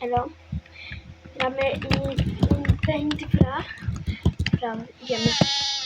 Elo. Gramy Inventifra. Dobra, idziemy.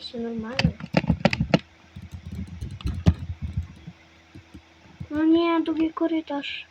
się normalnie. No nie, drugi korytarz.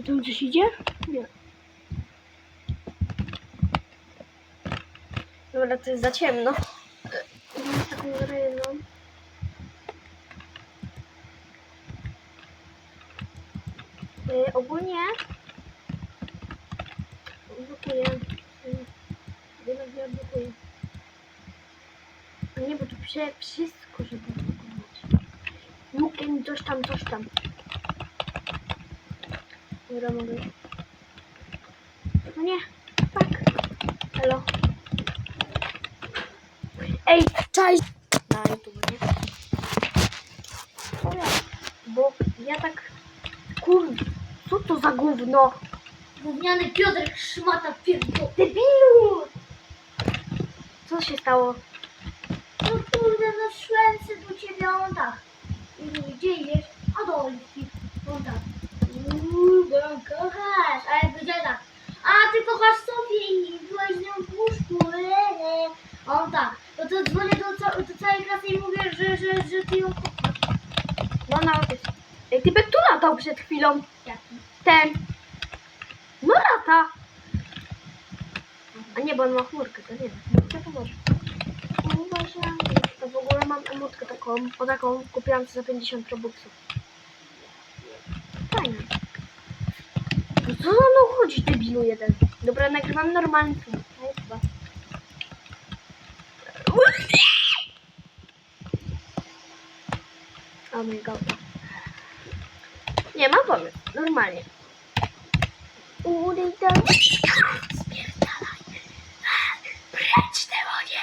I tam coś idzie? Nie. Dobra, to jest za ciemno. Mam taką ryną. Yy, ogólnie blokuję. Jednak nie odblokuję. Nie, bo tu prze wszystko, żeby odblokować. Mógł coś tam, coś tam. Dobra, mogę. No nie, tak. Halo. Ej, cześć! Na YouTube, nie? Dobra, bo ja tak... Kurde, co to za gówno? Gówniany Piotr szmata pierdol. Debilu! Co się stało? No kurde, no szłem się do ciebie, a on tak. I mówi, gdzie idziesz? A do Oliwki. On tak. Uuu, bo ją kochasz. A ja powiedziałem tak. A ty kochasz Sofię i byłeś z nią w łóżku. eee. A on tak. No to dzwonię do, ca do całej klasy i mówię, że, że, że ty ją kochasz. No na jest. Ej, ty tu latał przed chwilą. Ten. No lata. A nie, bo on ma chmurkę, to nie wiem. Co to może? Uważam. To w ogóle mam emotkę taką, o taką kupiłam za 50 robuxów. Fajne. No co za mną chodzi, debilu jeden? Dobra, nagrywam normalny film. No i chyba. Oh my god. Nie, mam pomysł. Normalnie. Uryj tam. Spierdalaj. Precz demonie.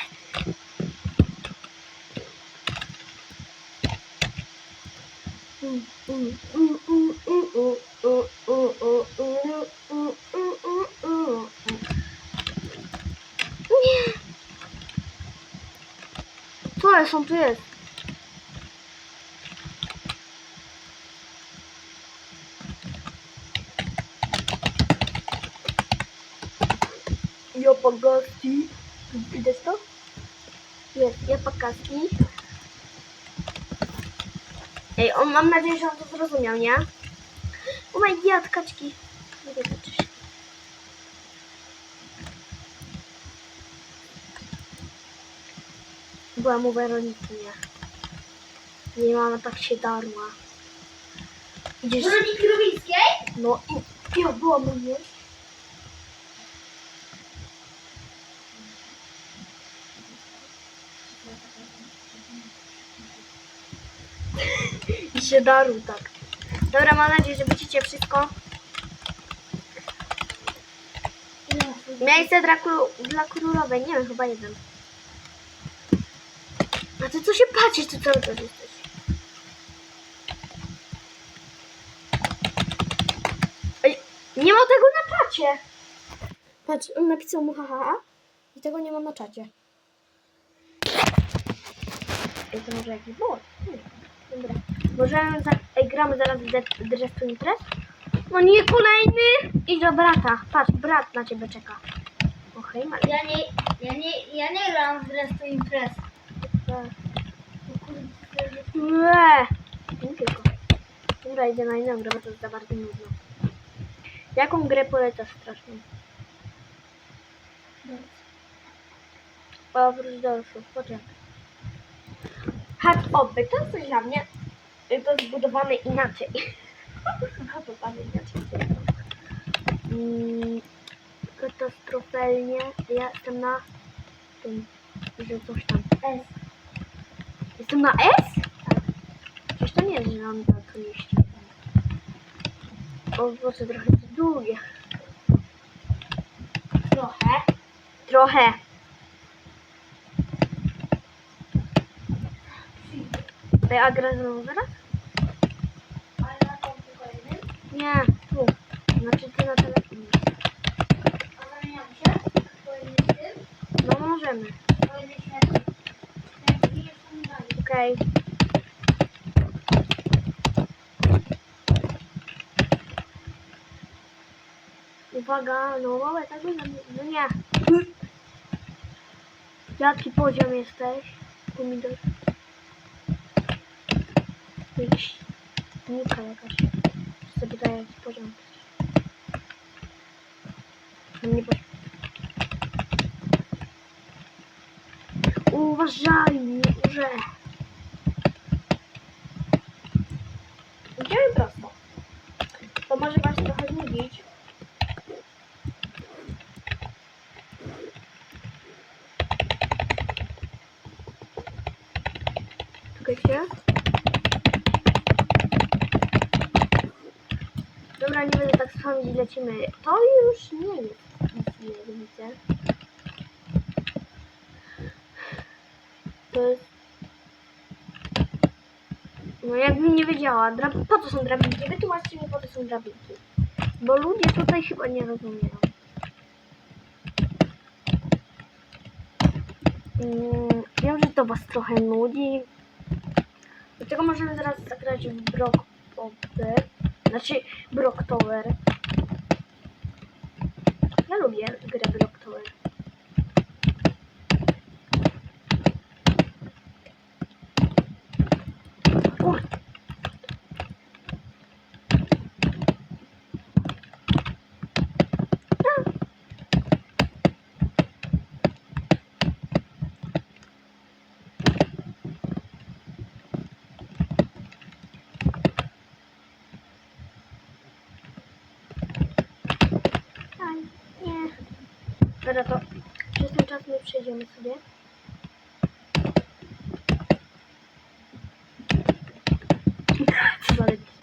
Mm, mm, mm, mm, mm, mm, mm, mm, mm, mm, mm, mm, mm, mm. Nie. Co? On tu jest. Ja pagaski. Widać to? Jest, ja pagaski. Ej, on mam nadzieję, że on to zrozumiał, nie? O my god, kaczki. Lubię kaczki. Byłam u Weroniki, nie? Jej mama tak się darła. Idziesz... Weroniki Rubickiej? No i ja byłam u niej. I się darł tak. Dobra, mam nadzieję, że widzicie wszystko. Miejsce dla, król, dla królowej, nie wiem, chyba jeden. A ty co się patrzysz, ty cały czas jesteś? Ej, nie ma tego na czacie. Patrz, on napisał mu haha i tego nie ma na czacie. Ej, to może jakiś? Nie. Dobra. Możemy za... Ej, gramy zaraz w Dress to Impress? No nie, kolejny! I do brata. Patrz, brat na ciebie czeka. O, hej, Mali. Ja nie, ja nie, ja nie gram w Dress to Impress. Nie. Nie tylko. Dobra, idę na inną grę, bo to jest za bardzo nudno. Jaką grę polecasz strasznie? Powróć do uszu, poczekaj. Hat oby, to jest coś dla mnie. Y, To jest zbudowane inaczej. Zbudowane inaczej. Mm, Katastrofalnie. Ja jestem na tym, że coś tam. S. Jestem na S? Tak. Przecież to nie jest, tak liści. O, Boże, trochę długie. Trochę. Trochę. Ej, A gra znowu teraz? Ale na komputerze kolejnym. Nie, tu. Znaczy ty na telefonie. A zamieniamy się. Z tym. No możemy. Już są dalej. Okej. Uwaga, no małe tak by no nie. Jaki poziom jesteś? Pomidor. Jakiś nika jakaś. Sobie daje jakiś poziom. No nie poziom. Uważaj, nie urze. Idziemy prosto. To może was trochę znudzić. Czekajcie. Dobra, nie będę tak spamić, lecimy. To już nie jest nic nie widzę. To jest... No jakbym nie wiedziała, drab... po co są drabinki? Wytłumaczcie mi, po co są drabinki. Bo ludzie tutaj chyba nie rozumieją. Mm, wiem, że to was trochę nudzi. Dlatego możemy zaraz zagrać w Brock Tower. Znaczy Brock Tower. Ja lubię grę Brock Tower. Ur. Aj, nie. Dobra, to przez ten czas my przejdziemy sobie. Co za lekki.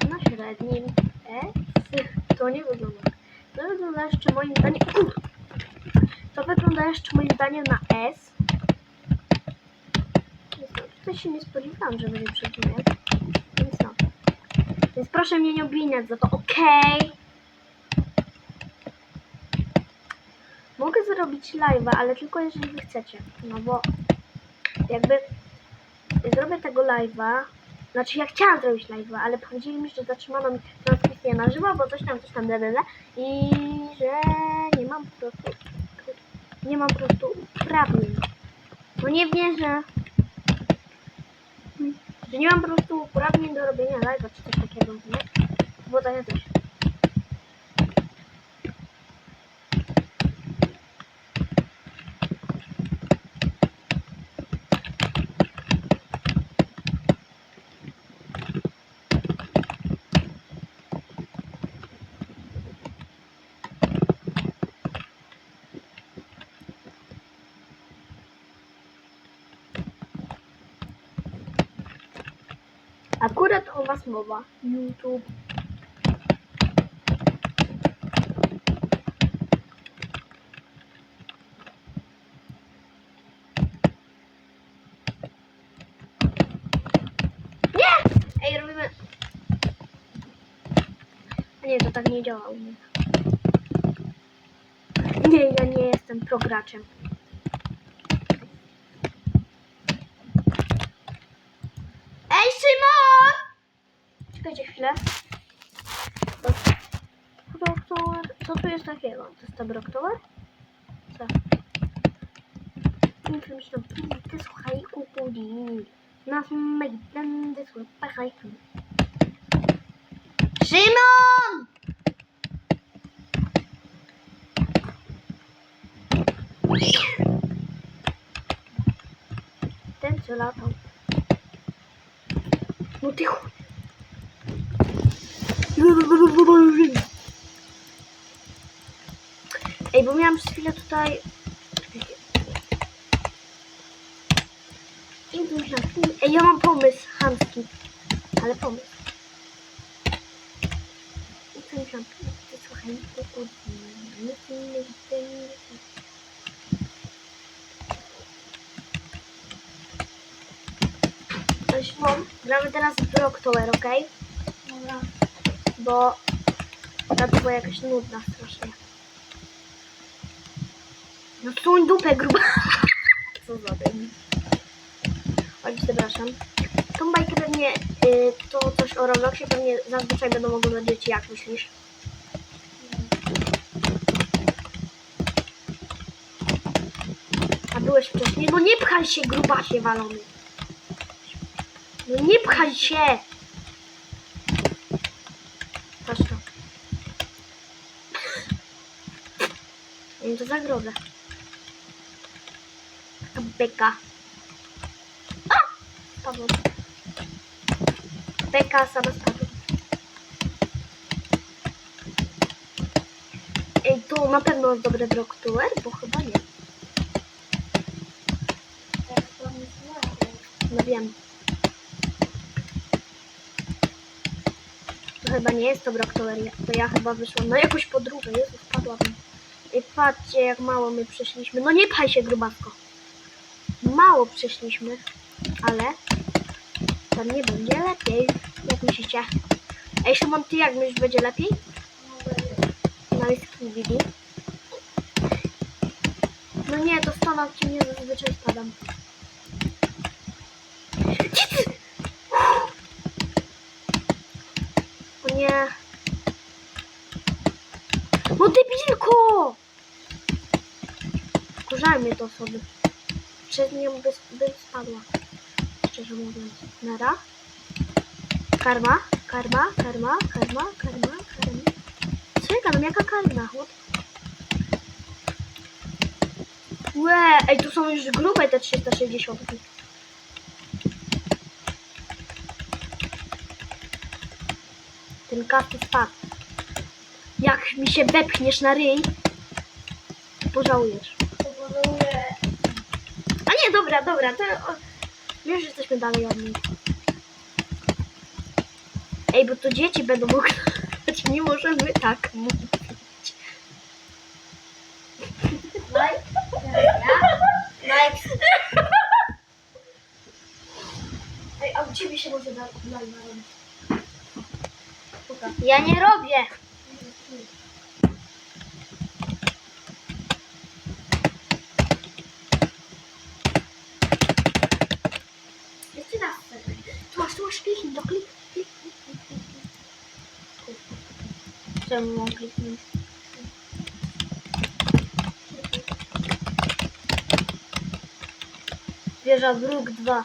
Co na średnim S? To nie wygląda. To wygląda jeszcze moim zdaniem. To wygląda jeszcze moim zdaniem na S. Tutaj się nie spodziewałam, że będzie przedmiot. Więc no. Więc proszę mnie nie obwiniać za to, okej? Mogę zrobić live'a, ale tylko jeżeli wy chcecie. No bo jakby zrobię tego live'a. Znaczy ja chciałam zrobić live'a, ale powiedzieli mi, że zatrzymano mi transmisję na żywo, bo coś tam, coś tam, bla, bla, bla. I że nie mam po prostu, nie mam po prostu uprawnień. No nie wierzę. Że nie mam po prostu uprawnień do robienia live'a, czy coś takiego, nie? Bo to ja też. Akurat o was mowa. YouTube. Nie! Ej, robimy... Nie, to tak nie działa u mnie. Nie, ja nie jestem prograczem. Czekajcie chwilę. Broktower. Co tu jest takiego? To jest to Broktower? Co? Nie że ty słuchaj, kukudi. Nas mejden, ty słuchaj. Szymon! Ten co. Ej, bo miałam przez chwilę tutaj... Ej, ja mam pomysł, chamski. Ale pomysł. Słuchaj. Gramy teraz w Rock Tower, okej? Dobra. Bo to była jakaś nudna strasznie. No suń dupę gruba. Co za dym. Chodź, przepraszam. Tą bajkę pewnie, y, to coś o Robloxie pewnie zazwyczaj będą oglądać dzieci, jak myślisz? A byłeś wcześniej? No nie pchaj się, grubasie walony. No nie pchaj się! Patrz to. Im to zagrodzę. Taka beka. A! Spadłem. Beka sama spadła. Ej, to na pewno jest dobry Brocktower, bo chyba nie. Tak. No wiem. To chyba nie jest to Brocktower, ja- to ja chyba wyszłam na jakąś podróbę. Jezu, wpadłabym. I patrzcie, jak mało my przeszliśmy. No nie pchaj się, grubasko. Mało przeszliśmy, ale pewnie będzie lepiej. Jak myślicie? Ej, Szymon, ty jak myślisz, będzie lepiej? Na listy widzi. No nie, to stanął ci nie zazwyczaj spadam. O nie. No debilko! Wkurzają mnie te osoby. Przez nią by, by spadła. Szczerze mówiąc. Nara. Karma, karma, karma, karma, karma, karma. Co ja? Jaka karma? What? Łe, ej, tu są już grube te 360. Ten kasty spadł. Jak mi się wepchniesz na ryj, pożałujesz. A nie, dobra, dobra, to... Że jesteśmy dalej od nich. Ej, bo to dzieci będą oglądać, nie możemy tak mówić. No. No Ej, a u ciebie się może da live. Ja nie robię. Jeszcze raz. Tu masz, tu masz kliknij, to klik, klik, klik, klik, klik, klik. Czemu mam? Wieża wróg 2.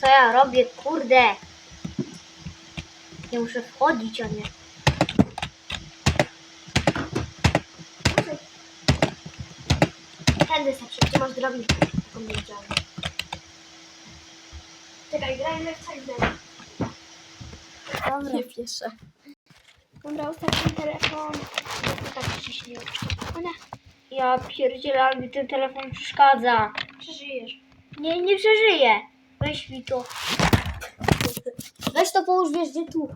Co ja robię, kurde? Nie muszę wchodzić, a nie. Tędy sobie szybciej masz nie widziałem. Czekaj, grajmy w Cyber. Dobra. Nie pieszę. Dobra, ustaw ten telefon. Tak ciśnie. O nie. Ja pierdzielę, ale mi ten telefon przeszkadza. Przeżyjesz. Nie, nie przeżyję. Weź mi to. Weź to połóż, wiesz gdzie tu.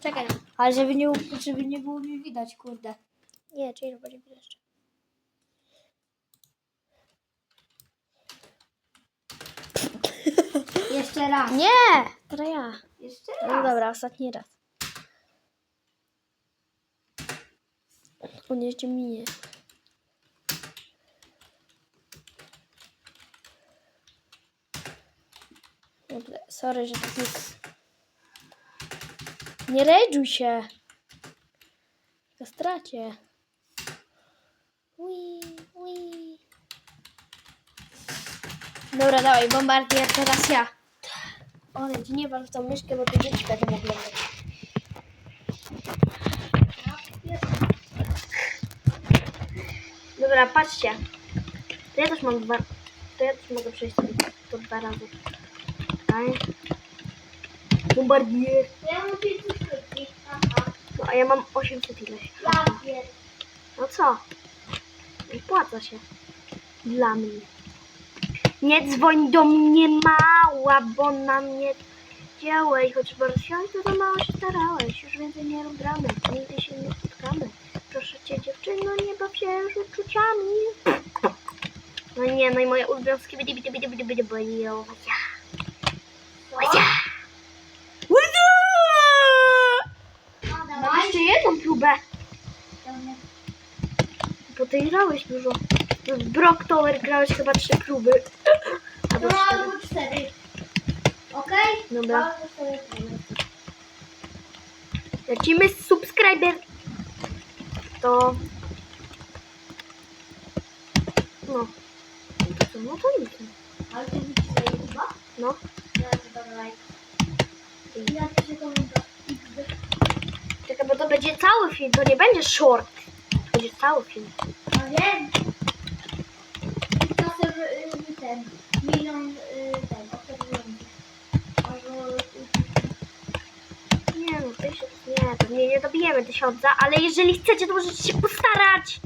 Czekaj. Ale żeby nie, żeby nie było mi widać, kurde. Nie, czyli będzie jeszcze. Jeszcze raz. Nie! To ja. Jeszcze No raz. dobra, ostatni raz. On jeszcze minie. Dobra, sorry, że tak jest. Nie rajdżuj się. To stracie. Ui, ui. Dobra, dawaj, bombardier, teraz ja. Ale nie wal w tą myszkę, bo tu dzieci będą oglądać. Dobra, patrzcie. To ja też mam dwa. To ja też mogę przejść to dwa razy. Tutaj. Bombardier. Ja mam 500 sztuki. Aha. No a ja mam 800 ileś. No co? Nie płaca się. Dla mnie. Nie dzwoń do mnie mała, bo na mnie działaj. Choć się to za mało się starałeś. Już więcej nie gramy. Nigdy się nie spotkamy. Proszę cię dziewczyno, nie baw się już uczuciami. No nie, no i moje ulubiąskie bidi bidi bidi bidi bidi bidi Mam jeszcze jedną próbę. Ty grałeś dużo. W Brock Tower grałeś chyba trzy próby. Albo No cztery. albo cztery. Okej? Dobra. Albo cztery. Lecimy z subskryber. To... No. To co? No to nic. Ale ty widzisz chyba? No. Ja to dawaj. Ja to się komentarz. Czekaj, bo to będzie cały film, to nie będzie short. To będzie cały film. Wiem. Czasem y, ten milion y, ten obserwujących. Nie no, tysiąc, nie, to nie, nie dobijemy tysiąca, ale jeżeli chcecie, to możecie się postarać.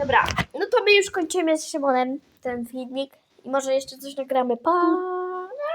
Dobra, no to my już kończymy z Szymonem ten filmik i może jeszcze coś nagramy. Pa!